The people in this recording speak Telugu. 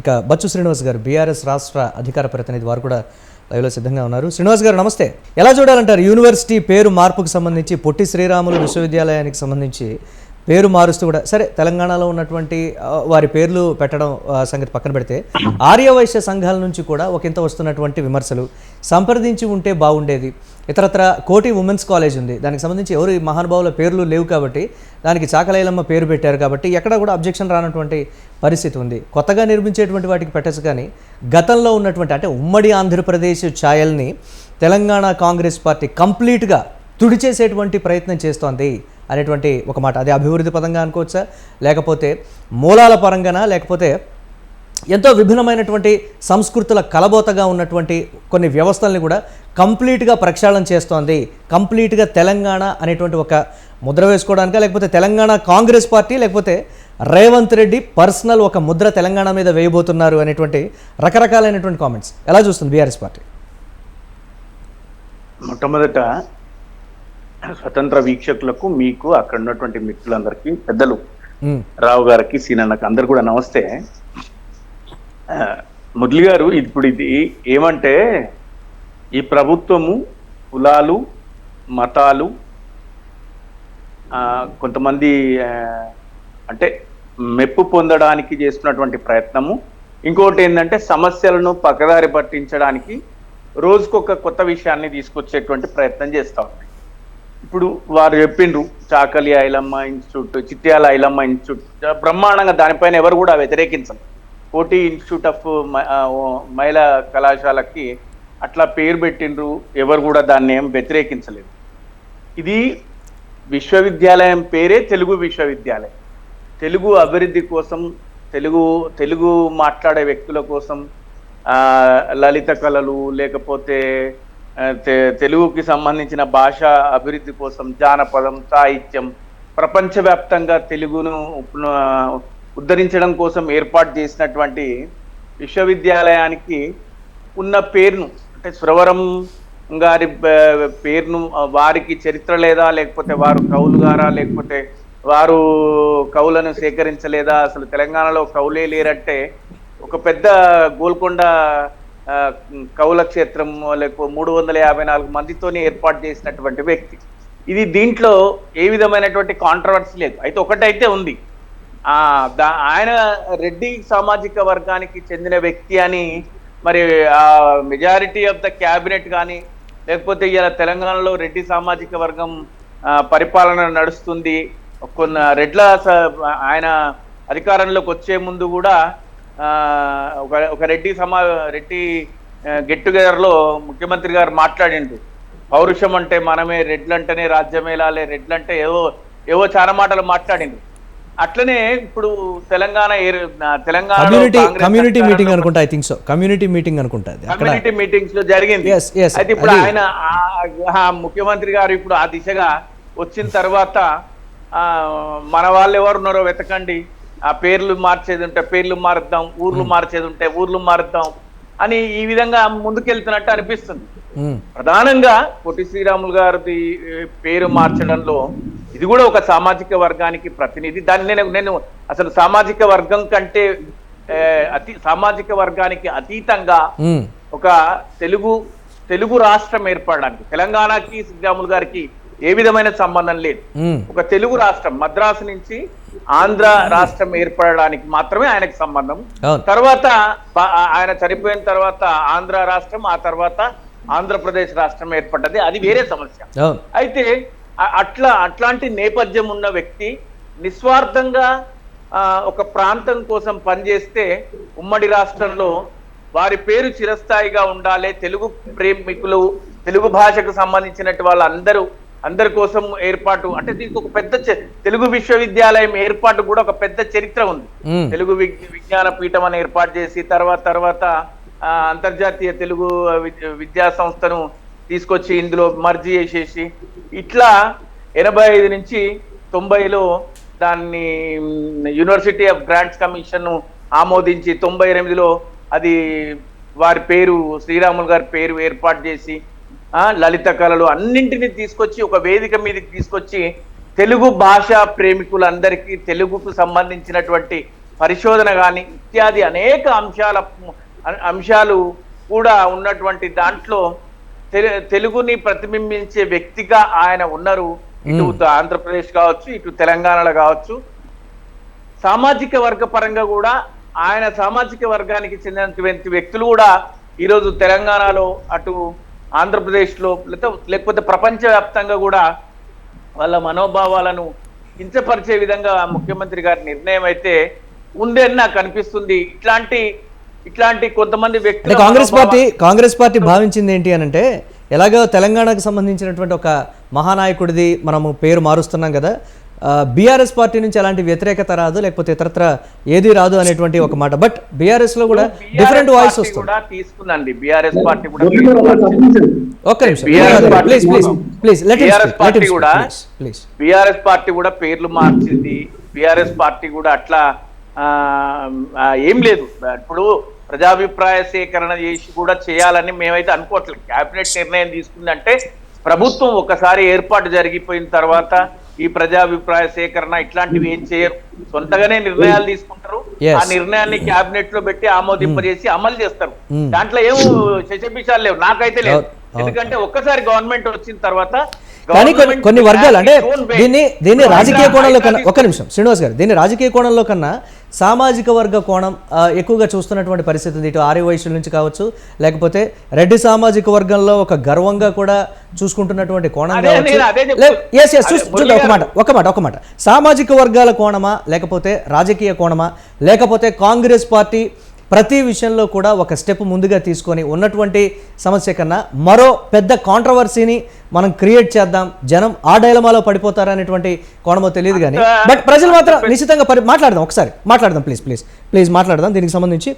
ఇక బచ్చు శ్రీనివాస్ గారు బీఆర్ఎస్ రాష్ట్ర అధికార ప్రతినిధి వారు కూడా లైవ్లో సిద్ధంగా ఉన్నారు. శ్రీనివాస్ గారు నమస్తే. ఎలా చూడాలంటారు? యూనివర్సిటీ పేరు మార్పుకు సంబంధించి పొట్టి శ్రీరాములు విశ్వవిద్యాలయానికి సంబంధించి పేరు మారుస్తూ కూడా సరే తెలంగాణలో ఉన్నటువంటి వారి పేర్లు పెట్టడం సంగతి పక్కన పెడితే ఆర్యవైశ్య సంఘాల నుంచి కూడా ఒకంత వస్తున్నటువంటి విమర్శలు సంప్రదించి ఉంటే బాగుండేది. ఇతరత్ర కోటి ఉమెన్స్ కాలేజ్ ఉంది. దానికి సంబంధించి ఎవరు మహానుభావుల పేర్లు లేవు కాబట్టి దానికి చాకలైలమ్మ పేరు పెట్టారు కాబట్టి ఎక్కడ కూడా అబ్జెక్షన్ రానటువంటి పరిస్థితి ఉంది. కొత్తగా నిర్మించేటువంటి వాటికి పెట్టచ్చు కానీ గతంలో ఉన్నటువంటి అంటే ఉమ్మడి ఆంధ్రప్రదేశ్ ఛాయల్ని తెలంగాణ కాంగ్రెస్ పార్టీ కంప్లీట్గా తుడిచేసేటువంటి ప్రయత్నం చేస్తోంది. అనేటువంటి ఒక మాట. అది అభివృద్ధి పదంగా అనుకోవచ్చా లేకపోతే మూలాల పరంగానా? లేకపోతే ఎంతో విభిన్నమైనటువంటి సంస్కృతుల కలబోతగా ఉన్నటువంటి కొన్ని వ్యవస్థల్ని కూడా కంప్లీట్గా ప్రక్షాళన చేస్తోంది. కంప్లీట్గా తెలంగాణ అనేటువంటి ఒక ముద్ర వేసుకోవడానికి? లేకపోతే తెలంగాణ కాంగ్రెస్ పార్టీ? లేకపోతే రేవంత్ రెడ్డి పర్సనల్ ఒక ముద్ర తెలంగాణ మీద వేయబోతున్నారు అనేటువంటి రకరకాలైనటువంటి కామెంట్స్. ఎలా చూస్తుంది బీఆర్ఎస్ పార్టీ? మొట్టమొదట స్వతంత్ర వీక్షకులకు మీకు అక్కడ ఉన్నటువంటి మిత్రులందరికీ పెద్దలు రావు గారికి సీనన్నకు అందరు కూడా నమస్తే. మురళి గారు ఇప్పుడు ఇది ఏమంటే ఈ ప్రభుత్వము కులాలు మతాలు కొంతమంది అంటే మెప్పు పొందడానికి చేస్తున్నటువంటి ప్రయత్నము. ఇంకోటి ఏంటంటే సమస్యలను పక్కదారి పట్టించడానికి రోజుకొక కొత్త విషయాన్ని తీసుకొచ్చేటువంటి ప్రయత్నం చేస్తూ ఇప్పుడు వారు చెప్పిండ్రు చాకలి ఐలమ్మ ఇన్స్టిట్యూట్ చిట్యాల ఐలమ్మ ఇన్స్టిట్యూట్. బ్రహ్మాండంగా దానిపైన ఎవరు కూడా వ్యతిరేకించరు. కోటి ఇన్స్టిట్యూట్ ఆఫ్ మహిళా కళాశాలకి అట్లా పేరు పెట్టిండ్రు ఎవరు కూడా దాన్ని ఏం వ్యతిరేకించలేదు. ఇది విశ్వవిద్యాలయం పేరే తెలుగు విశ్వవిద్యాలయం. తెలుగు అభివృద్ధి కోసం తెలుగు తెలుగు మాట్లాడే వ్యక్తుల కోసం లలిత కళలు లేకపోతే తెలుగుకి సంబంధించిన భాష అభివృద్ధి కోసం జానపదం సాహిత్యం ప్రపంచవ్యాప్తంగా తెలుగును ఉద్ధరించడం కోసం ఏర్పాటు చేసినటువంటి విశ్వవిద్యాలయానికి ఉన్న పేరును అంటే సురవరం గారి పే- పేరును వారికి చరిత్ర లేదా లేకపోతే వారు కవులు గారా లేకపోతే వారు కవులను సేకరించలేదా? అసలు తెలంగాణలో కవులే లేరంటే ఒక పెద్ద గోల్కొండ కౌల కవుల క్షేత్రం లేకపోతే మూడు వందల యాభై నాలుగు మందితోనే ఏర్పాటు చేసినటువంటి వ్యక్తి. ఇది దీంట్లో ఏ విధమైనటువంటి కాంట్రవర్సీ లేదు. అయితే ఒకటైతే ఉంది. దా ఆయన రెడ్డి సామాజిక వర్గానికి చెందిన వ్యక్తి అని మరి ఆ మెజారిటీ ఆఫ్ ద క్యాబినెట్ కానీ లేకపోతే ఇలా తెలంగాణలో రెడ్డి సామాజిక వర్గం పరిపాలన నడుస్తుంది. కొన్ని రెడ్ల స- ఆయన అధికారంలోకి వచ్చే ముందు కూడా ఒక ఒక రెడ్డి సమా రెడ్డి గెట్ టుగెదర్లో ముఖ్యమంత్రి గారు మాట్లాడిండు పౌరుషం అంటే మనమే రెడ్లంటేనే రాజ్యమేలాలే రెడ్లంటే ఏవో ఏవో చాలా మాటలు మాట్లాడిండు అట్లనే ఇప్పుడు తెలంగాణ ఏర్- తెలంగాణ కమ్యూనిటీ మీటింగ్ అనుకుంటా I think so community meeting అనుకుంటా కమ్యూనిటీ మీటింగ్స్లో జరిగింది. అయితే ఇప్పుడు ఆయన ముఖ్యమంత్రి గారు ఇప్పుడు ఆ దిశగా వచ్చిన తర్వాత ఆ మన వాళ్ళు ఎవరు ఉన్నారో వెతకండి. ఆ పేర్లు మార్చేది ఉంటే పేర్లు మారుద్దాం ఊర్లు మార్చేది ఉంటే ఊర్లు మారుద్దాం అని ఈ విధంగా ముందుకెళ్తున్నట్టు అనిపిస్తుంది. ప్రధానంగా పొట్టి శ్రీరాములు గారి పేరు మార్చడంలో ఇది కూడా ఒక సామాజిక వర్గానికి ప్రతినిధి. దాన్ని నేను నేను అసలు సామాజిక వర్గం కంటే అతి సామాజిక వర్గానికి అతీతంగా ఒక తెలుగు తెలుగు రాష్ట్రం ఏర్పడడానికి తెలంగాణకి శ్రీరాములు గారికి ఏ విధమైన సంబంధం లేదు. ఒక తెలుగు రాష్ట్రం మద్రాసు నుంచి ఆంధ్ర రాష్ట్రం ఏర్పడడానికి మాత్రమే ఆయనకు సంబంధం. తర్వాత ఆయన చనిపోయిన తర్వాత ఆంధ్ర రాష్ట్రం ఆ తర్వాత ఆంధ్రప్రదేశ్ రాష్ట్రం ఏర్పడ్డది. అది వేరే సమస్య. అయితే అట్లా అట్లాంటి నేపథ్యం ఉన్న వ్యక్తి నిస్వార్థంగా ఆ, ఒక ప్రాంతం కోసం పనిచేస్తే ఉమ్మడి రాష్ట్రంలో వారి పేరు చిరస్థాయిగా ఉండాలి. తెలుగు ప్రేమికులు తెలుగు భాషకు సంబంధించినట్టు వాళ్ళందరూ అందరి కోసం ఏర్పాటు అంటే దీనికి ఒక పెద్ద తెలుగు విశ్వవిద్యాలయం ఏర్పాటు కూడా ఒక పెద్ద చరిత్ర ఉంది. తెలుగు విజ్ఞాన పీఠం అని ఏర్పాటు చేసి తర్వాత తర్వాత అంతర్జాతీయ తెలుగు విద్య- సంస్థను తీసుకొచ్చి ఇందులో మర్జీ చేసేసి ఇట్లా ఎనభై ఐదు నుంచి తొంభైలో దాన్ని యూనివర్సిటీ ఆఫ్ గ్రాంట్స్ కమిషన్ ఆమోదించి తొంభై ఎనిమిదిలో అది వారి పేరు శ్రీరాములు గారి పేరు ఏర్పాటు చేసి లలిత కళలు అన్నింటినీ తీసుకొచ్చి ఒక వేదిక మీదకి తీసుకొచ్చి తెలుగు భాషా ప్రేమికులందరికీ తెలుగుకు సంబంధించినటువంటి పరిశోధన కానీ ఇత్యాది అనేక అంశాల అంశాలు కూడా ఉన్నటువంటి దాంట్లో తెలు- తెలుగుని ప్రతిబింబించే వ్యక్తిగా ఆయన ఉన్నారు. ఇటు ఆంధ్రప్రదేశ్ కావచ్చు ఇటు తెలంగాణలో కావచ్చు. సామాజిక వర్గ పరంగా కూడా ఆయన సామాజిక వర్గానికి చెందినటువంటి వ్యక్తులు కూడా ఈరోజు తెలంగాణలో అటు ఆంధ్రప్రదేశ్లో లేకపోతే లేకపోతే ప్రపంచవ్యాప్తంగా కూడా వాళ్ళ మనోభావాలను కించపరిచే విధంగా ముఖ్యమంత్రి గారి నిర్ణయం అయితే ఉందని నాకు అనిపిస్తుంది. ఇట్లాంటి ఇట్లాంటి కొంతమంది అంటే వ్యక్తులు కాంగ్రెస్ పార్టీ కాంగ్రెస్ పార్టీ భావించింది ఏంటి అని అంటే ఎలాగో తెలంగాణకు సంబంధించినటువంటి ఒక మహానాయకుడిది మనము పేరు మారుస్తున్నాం కదా బీఆర్ఎస్ పార్టీ నుంచి ఎలాంటి వ్యతిరేకత రాదు లేకపోతే ఇతరత్ర ఏది రాదు అనేటువంటి ఒక మాట. బట్ బీఆర్ఎస్లో కూడా డిఫరెంట్ వాయిస్ వస్తుంది కూడా తీసుకుందండి. బీఆర్ఎస్ పార్టీ కూడా. ఒక్క నిమిషం. Party please please please let BRS party కూడా ప్లీజ్ బీఆర్ఎస్ పార్టీ కూడా పేర్లు మార్చింది. బీఆర్ఎస్ పార్టీ కూడా అట్లా ఏం లేదు. ఇప్పుడు ప్రజాభిప్రాయ సేకరణ చేసి కూడా చేయాలని మేమైతే అనుకోవట్లేదు. కేబినెట్ నిర్ణయం తీసుకుందంటే ప్రభుత్వం ఒకసారి ఏర్పాటు జరిగిపోయిన తర్వాత ఈ ప్రజాభిప్రాయ సేకరణ ఇట్లాంటివి ఏం చేయరు. సొంతగానే నిర్ణయాలు తీసుకుంటారు. Yes. ఆ నిర్ణయాన్ని కేబినెట్లో పెట్టి ఆమోదింపజేసి అమలు చేస్తారు. Hmm. దాంట్లో ఏం శశబిషాలు లేవు. నాకైతే లేదు. అవును, అవును. ఎందుకంటే ఒక్కసారి గవర్నమెంట్ వచ్చిన తర్వాత కానీ కొన్ని కొన్ని వర్గాలు అంటే. దీన్ని దీన్ని రాజకీయ కోణంలో కన్నా ఒక్క నిమిషం శ్రీనివాస్ గారు దీన్ని రాజకీయ కోణంలో కన్నా సామాజిక వర్గ కోణం ఎక్కువగా చూస్తున్నటువంటి పరిస్థితి ఉంది ఇటు ఆర్య వైశ్యుల నుంచి కావచ్చు లేకపోతే రెడ్డి సామాజిక వర్గంలో ఒక గర్వంగా కూడా చూసుకుంటున్నటువంటి కోణం. ఎస్ చూద్దాం ఒక మాట ఒక మాట ఒక మాట సామాజిక వర్గాల కోణమా లేకపోతే రాజకీయ కోణమా లేకపోతే కాంగ్రెస్ పార్టీ ప్రతి విషయంలో కూడా ఒక స్టెప్ ముందుగా తీసుకొని ఉన్నటువంటి సమస్య కన్నా మరో పెద్ద కాంట్రవర్సీని మనం క్రియేట్ చేద్దాం. జనం ఆ డైలమాలో పడిపోతారనేటువంటి కోణమో తెలియదు కానీ. బట్ ప్రజలు మాత్రం నిశ్చితంగా పరి మాట్లాడదాం ఒకసారి మాట్లాడదాం ప్లీజ్ ప్లీజ్ ప్లీజ్ మాట్లాడదాం. దీనికి సంబంధించి